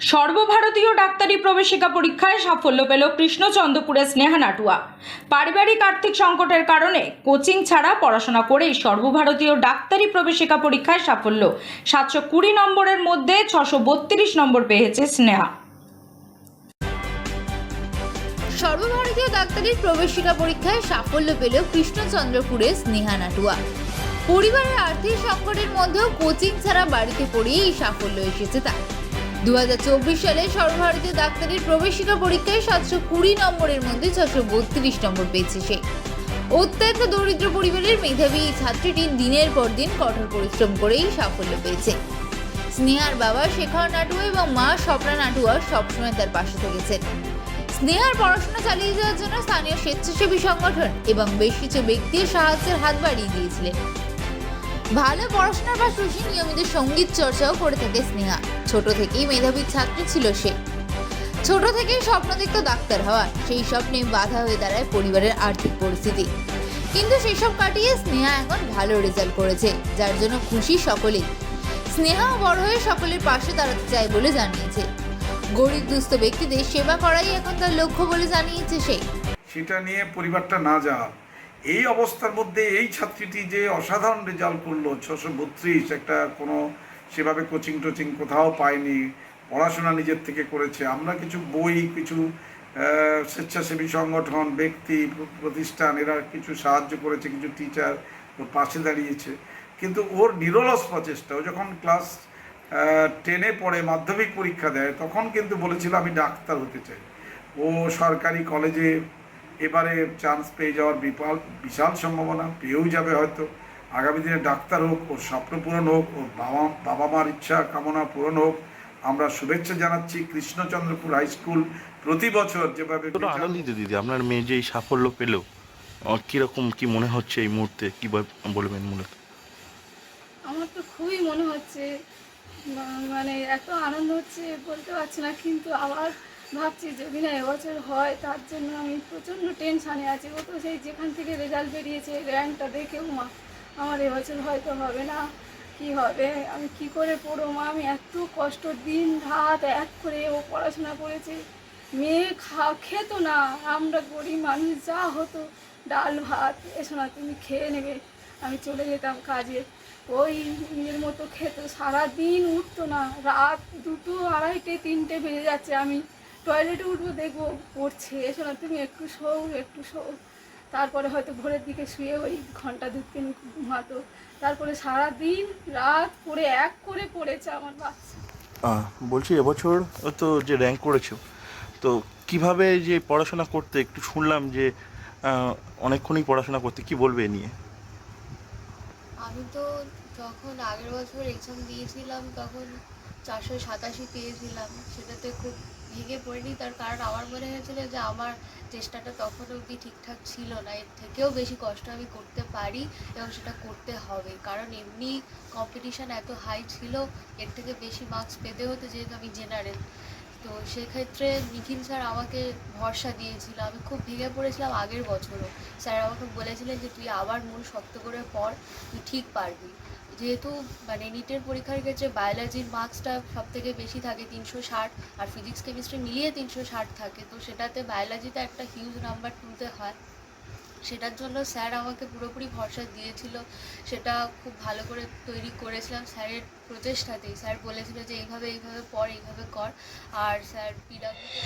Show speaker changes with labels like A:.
A: সর্বভারতীয় ডাক্তারি প্রবেশিকা পরীক্ষায় সাফল্য পেল কৃষ্ণচন্দ্রপুরের স্নেহা নাটুয়া। পারিবারিক আর্থিক সংকটের কারণে কোচিং ছাড়া পড়াশোনা করেই সর্বভারতীয় ডাক্তারি প্রবেশিকা পরীক্ষায় সাফল্য। সাতশো কুড়ি নম্বরের মধ্যে ছশো বত্রিশ নম্বর পেয়েছে স্নেহা।
B: সর্বভারতীয় ডাক্তারির প্রবেশিকা পরীক্ষায় সাফল্য পেল কৃষ্ণচন্দ্রপুরের স্নেহা নাটুয়া। পরিবারের আর্থিক সংকটের মধ্যেও কোচিং ছাড়া বাড়িতে পড়েই এই সাফল্য এসেছে তার। চব্বিশ সালে সর্বভারতীয় ডাক্তারির প্রবেশিকা পরীক্ষায় সাতশো কুড়ি নম্বরের মধ্যে ছশো বত্রিশ নম্বর পেয়েছে সে। অত্যন্ত দরিদ্র পরিবারের মেধাবী এই ছাত্রীটি দিনের পর দিন কঠোর পরিশ্রম করেই সাফল্য পেয়েছে। স্নেহার বাবা শেখর নাটুয়া এবং মা স্বপ্না নাটুয়া সবসময় তার পাশে থেকেছেন। স্নেহার পড়াশোনা চালিয়ে যাওয়ার জন্য স্থানীয় স্বেচ্ছাসেবী সংগঠন এবং বেশ কিছু ব্যক্তির সাহায্যের হাত বাড়িয়ে দিয়েছিলেন। ভালো পড়াশোনার পাশাপাশি নিয়মিত সংগীত চর্চাও করে থাকে স্নেহা। ছোট থেকেই মেধাবী ছাত্রী ছিল সে। ছোট থেকেই স্বপ্ন দেখতো ডাক্তার হওয়ার সেই স্বপ্নে বাধা হয়ে দাঁড়ায় পরিবারের আর্থিক পরিস্থিতি। কিন্তু সেসব কাটিয়ে স্নেহা এখন ভালো রেজাল্ট করেছে, যার জন্য খুশি সকলেই। স্নেহা বড় হয়ে সকলের পাশে দাঁড়াতে চায় বলে জানিয়েছে। গরিব দুস্থ ব্যক্তিদের সেবা করাই এখন তার লক্ষ্য বলে জানিয়েছে সে।
C: সেটা নিয়ে পরিবারটা না যাওয়া এই অবস্থার মধ্যে এই ছাত্রীটি যে অসাধারণ রেজাল্ট করল, ছশো বত্রিশ, একটা কোনো সেভাবে কোচিং টোচিং কোথাও পায়নি, পড়াশোনা নিজের থেকে করেছে। আমরা কিছু বই, কিছু স্বেচ্ছাসেবী সংগঠন, ব্যক্তি, প্রতিষ্ঠান, এরা কিছু সাহায্য করেছে, কিছু টিচার ওর পাশে দাঁড়িয়েছে। কিন্তু ওর নিরলস প্রচেষ্টা, ও যখন ক্লাস টেনে পড়ে, মাধ্যমিক পরীক্ষা দেয়, তখন কিন্তু বলেছিল, আমি ডাক্তার হতে চাই। ও সরকারি কলেজে এবারে চান্স পেয়ে যাওয়ার বিপাল বিশাল সম্ভাবনা পেয়েও যাবে হয়তো। আগামী দিনে ডাক্তার হোক ওর স্বপ্ন পূরণ হোক ওর বাবা বাবা মার ইচ্ছা কামনা পূরণ হোক আমরা শুভেচ্ছা জানাচ্ছি কৃষ্ণচন্দ্রপুর হাই স্কুল প্রতি বছর যেভাবে
D: আনন্দিত দিদি আপনার মেয়ে যে এই সাফল্য পেল কীরকম কি মনে হচ্ছে এই মুহূর্তে? কি বল- বলবেন মূলত?
E: আমার তো খুবই মনে হচ্ছে মানে এত আনন্দ হচ্ছে বলতে পারছি না কিন্তু আবার ভাবছি যদি না এবছর হয়, তার জন্য আমি প্রচণ্ড টেনশানে আছি। ও তো সেই যেখান থেকে রেজাল্ট বেরিয়েছে র্যাঙ্কটা দেখেও মা আমার এবছর হয়তো হবে না, কি হবে? আমি কি করে পড়ো মা? আমি এত কষ্ট, দিন রাত এক করে ও পড়াশোনা করেছে। মেয়ে খা, খেত না, আমরা গরিব মানুষ, যা হতো, ডাল, ভাত এসো না তুমি খেয়ে নেবে। আমি চলে যেতাম কাজে। ওই নিজের মতো খেত, সারাদিন উঠতো না, রাত দুটো আড়াইটে, তিনটে বেজে যাচ্ছে আমি। টয়লেটে উঠবো দেখব পড়ছে। এসো না তুমি একটু শোও একটু শোও। তারপরে হয়তো ভোরের দিকে শুয়ে ওই ঘণ্টা দু তিন ঘুমাতো। তারপরে সারাদিন রাত পড়ে এক করে পড়েছে আমার বাচ্চা।
D: বলছি এবছর ও তো যে র্যাঙ্ক করেছ তো কীভাবে যে পড়াশোনা করতে একটু শুনলাম যে অনেকক্ষণই পড়াশোনা করতে কি বলবে এ নিয়ে?
F: আমি তো যখন আগের বছর এক্সাম দিয়েছিলাম তখন চারশো সাতাশি পেয়েছিলাম। সেটাতে খুব ভেঙে পড়িনি। তার কারণ আমার মনে হয়েছিল যে আমার চেষ্টাটা তখন অবধি ঠিকঠাক ছিল না। এর থেকেও বেশি কষ্ট আমি করতে পারি এবং সেটা করতে হবে। কারণ এমনি কম্পিটিশান এত হাই ছিল, এর থেকে বেশি মার্কস পেতে হতো যেহেতু আমি জেনারেল তো সেক্ষেত্রে নিখিল স্যার আমাকে ভরসা দিয়েছিল। আমি খুব ভেঙে পড়েছিলাম আগের বছরও। স্যার আমাকে বলেছিলেন যে, তুই আবার মন শক্ত করে পড়, তুই ঠিক পারবি। যেহেতু মানে নিটের পরীক্ষার ক্ষেত্রে বায়োলজির মার্কসটা সব থেকে বেশি থাকে, তিনশো ষাট, আর ফিজিক্স কেমিস্ট্রি মিলিয়ে তিনশো ষাট থাকে। তো সেটাতে বায়োলজিতে একটা হিউজ নাম্বার তুলতে হয়। সেটার জন্য স্যার আমাকে পুরোপুরি ভরসা দিয়েছিল। সেটা খুব ভালো করে তৈরি করেছিলাম স্যারের প্রচেষ্টাতেই। স্যার বলেছিল যে এইভাবে এইভাবে পর এইভাবে কর। আর স্যার পিডাব্লিউ